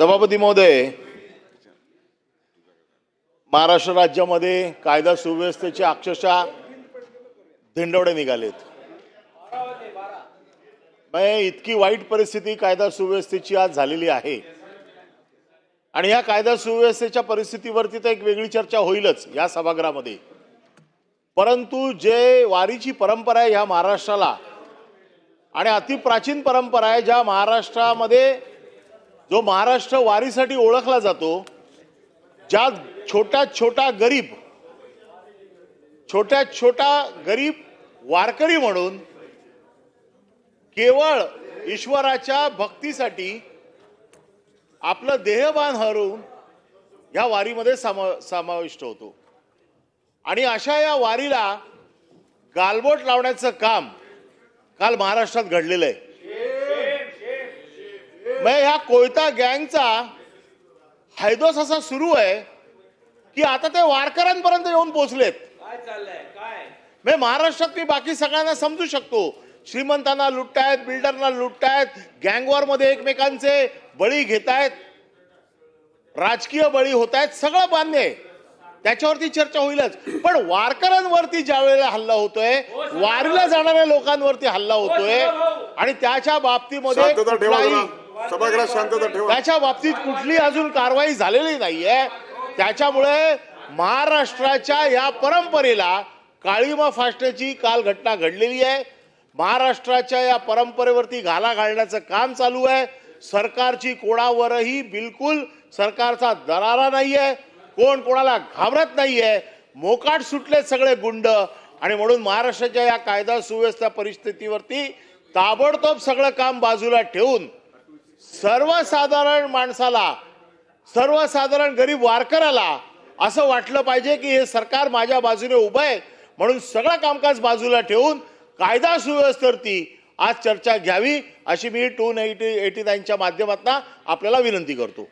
सभापती महोदय महाराष्ट्र राज्यामध्ये कायदा सुव्यवस्थेचे अक्षरशः धिंडवडे निघालेत. म्हणजे इतकी वाईट परिस्थिती कायदा सुव्यवस्थेची आज झालेली आहे. आणि या कायदा सुव्यवस्थेच्या परिस्थितीवरती तर एक वेगळी चर्चा होईलच या सभागृहामध्ये. परंतु जे वारीची परंपरा आहे ह्या महाराष्ट्राला आणि अतिप्राचीन परंपरा आहे ज्या महाराष्ट्रामध्ये जो महाराष्ट्र वारीसाठी ओळखला जातो ज्या छोटा छोटा गरीब छोट्या छोटा गरीब वारकरी म्हणून केवळ ईश्वराच्या भक्तीसाठी आपलं देहबान हरवून ह्या वारीमध्ये सामा समाविष्ट होतो. आणि अशा या वारीला गालबोट लावण्याचं काम काल महाराष्ट्रात घडलेलं आहे. मग ह्या कोयता गँगचा हैदोस असा सुरू आहे की आता ते वारकऱ्यांपर्यंत येऊन पोहोचलेत काय चाललंय? काय? म्हणजे महाराष्ट्रात मी बाकी सगळ्यांना समजू शकतो. श्रीमंतांना लुटतायत बिल्डरना लुटतायत गँगवॉरमध्ये एकमेकांचे बळी घेतायत राजकीय बळी होत आहेत सगळं मान्य आहे. त्याच्यावरती चर्चा होईलच. पण वारकऱ्यांवरती ज्या वेळेला हल्ला होतोय वारीला जाणाऱ्या लोकांवरती हल्ला होतोय आणि त्याच्या बाबतीमध्ये सभागृहात शांतता ठेवा. त्याच्या बाबतीत कुठली अजून कारवाई झालेली नाहीये. त्याच्यामुळे महाराष्ट्राच्या या परंपरेला काळीमा फासण्याची काल घटना घडलेली आहे. महाराष्ट्राच्या या परंपरेवरती घाला घालण्याचं काम चालू आहे. सरकारची कोणावरही बिलकुल सरकारचा दरारा आहे कोण कोणाला घाबरत नाहीये. मोकाट सुटले सगळे गुंड. आणि म्हणून महाराष्ट्राच्या या कायदा सुव्यवस्था परिस्थितीवरती ताबडतोब सगळं काम बाजूला ठेवून सर्वसाधारण माणसाला सर्वसाधारण गरीब वारकऱ्याला असं वाटलं पाहिजे की हे सरकार माझ्या बाजूने उभं आहे म्हणून सगळं कामकाज बाजूला ठेवून कायदा सुव्यवस्थेवरती आज चर्चा घ्यावी अशी मी टू एटी एटी नाईनच्या माध्यमातून आपल्याला विनंती करतो.